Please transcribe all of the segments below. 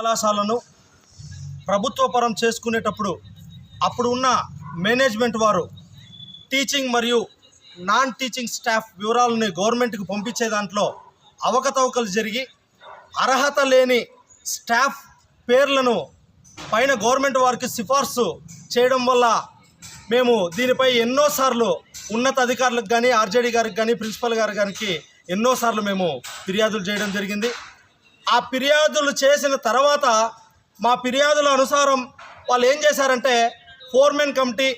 కళాశాలను ప్రభుత్వపరం చేసుకునేటప్పుడు అప్పుడు ఉన్న మేనేజ్మెంట్ వారు టీచింగ్ మరియు నాన్ టీచింగ్ స్టాఫ్ వివరాలని గవర్నమెంట్కి పంపించే దాంట్లో అవకతవకలు జరిగి అర్హత లేని స్టాఫ్ పేర్లను పైన గవర్నమెంట్ వారికి సిఫార్సు చేయడం వల్ల మేము దీనిపై ఎన్నోసార్లు ఉన్నత అధికారులకు కానీ ఆర్జేడీ గారికి కానీ ప్రిన్సిపల్ గారు గారికి ఎన్నోసార్లు మేము ఫిర్యాదులు చేయడం జరిగింది. ఆ ఫిర్యాదులు చేసిన తర్వాత మా ఫిర్యాదుల అనుసారం వాళ్ళు ఏం చేశారంటే four men committee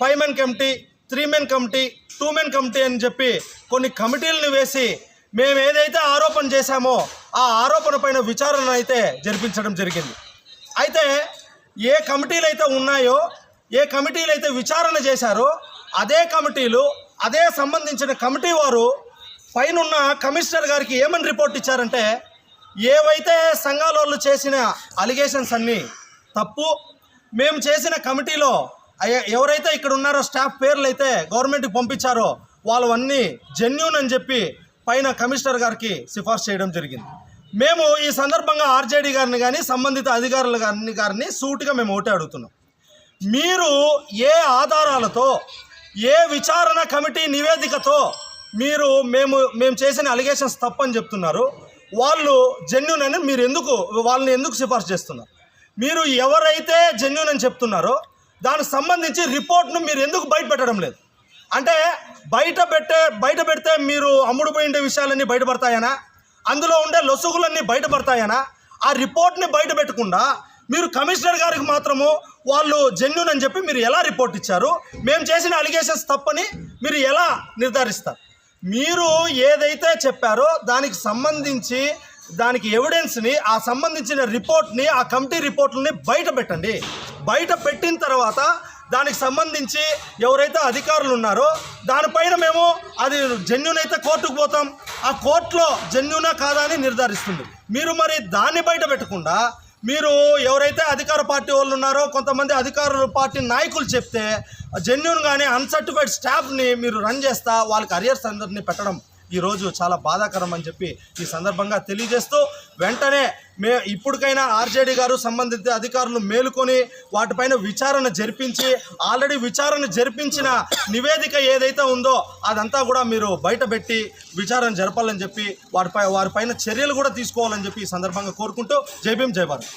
five men committee three men committee two men committee అని చెప్పి కొన్ని కమిటీలను వేసి మేము ఏదైతే ఆరోపణ చేశామో ఆ ఆరోపణ పైన విచారణ అయితే జరిపించడం జరిగింది. అయితే ఏ కమిటీలు అయితే ఉన్నాయో ఏ కమిటీలు అయితే విచారణ చేశారో అదే కమిటీలు అదే సంబంధించిన కమిటీ వారు పైనున్న కమిషనర్ గారికి ఏమని రిపోర్ట్ ఇచ్చారంటే ఏవైతే సంఘాల వాళ్ళు చేసిన అలిగేషన్స్ అన్నీ తప్పు మేము చేసిన కమిటీలో ఎవరైతే ఇక్కడ ఉన్నారో స్టాఫ్ పేర్లు అయితే గవర్నమెంట్కి పంపించారో వాళ్ళవన్నీ జెన్యున్ అని చెప్పి పైన కమిషనర్ గారికి సిఫార్సు చేయడం జరిగింది. మేము ఈ సందర్భంగా ఆర్జేడీ గారిని కానీ సంబంధిత అధికారుల గారిని గారిని సూటిగా మేము ఒకటే అడుగుతున్నాం. మీరు ఏ ఆధారాలతో ఏ విచారణ కమిటీ నివేదికతో మీరు మేము మేము చేసిన అలిగేషన్స్ తప్పని చెప్తున్నారు. వాళ్ళు జెన్యున్ అని మీరు ఎందుకు వాళ్ళని ఎందుకు సిఫార్సు చేస్తున్నారు? మీరు ఎవరైతే జెన్యున్ అని చెప్తున్నారో దానికి సంబంధించి రిపోర్ట్ను మీరు ఎందుకు బయట పెట్టడం లేదు? అంటే బయట పెట్టే బయట పెడితే మీరు అమ్ముడుపోయిండే విషయాలన్నీ బయటపడతాయనా అందులో ఉండే లొసుగులన్నీ బయటపడతాయనా ఆ రిపోర్ట్ని బయట పెట్టకుండా మీరు కమిషనర్ గారికి మాత్రము వాళ్ళు జెన్యున్ అని చెప్పి మీరు ఎలా రిపోర్ట్ ఇచ్చారు? మేము చేసిన అలిగేషన్స్ తప్పని మీరు ఎలా నిర్ధారిస్తారు? మీరు ఏదైతే చెప్పారో దానికి సంబంధించి దానికి ఎవిడెన్స్ని ఆ సంబంధించిన రిపోర్ట్ని ఆ కమిటీ రిపోర్ట్లని బయట పెట్టండి. బయట పెట్టిన తర్వాత దానికి సంబంధించి ఎవరైతే అధికారులు ఉన్నారో దానిపైన మేము అది జెన్యున్ అయితే కోర్టుకు పోతాం. ఆ కోర్టులో జెన్యునా కాదా అని నిర్ధారిస్తుంది. మీరు మరి దాన్ని బయట పెట్టకుండా మీరు ఎవరైతే అధికార పార్టీ వాళ్ళు ఉన్నారో కొంతమంది అధికారులు పార్టీ నాయకులు చెప్తే జెన్యున్గానే అన్సర్టిఫైడ్ స్టాఫ్ని మీరు రన్ చేస్తా వాళ్ళకి అరియర్స్ అందరినీ పెట్టడం ఈరోజు చాలా బాధాకరం అని చెప్పి ఈ సందర్భంగా తెలియజేస్తూ వెంటనే మే ఇప్పటికైనా ఆర్జేడీ గారు సంబంధిత అధికారులు మేలుకొని వాటిపైన విచారణ జరిపించి ఆల్రెడీ విచారణ జరిపించిన నివేదిక ఏదైతే ఉందో అదంతా కూడా మీరు బయటపెట్టి విచారణ జరపాలని చెప్పి వాటిపై వారిపైన చర్యలు కూడా తీసుకోవాలని చెప్పి ఈ సందర్భంగా కోరుకుంటూ జై భీమ్ జై భారత్.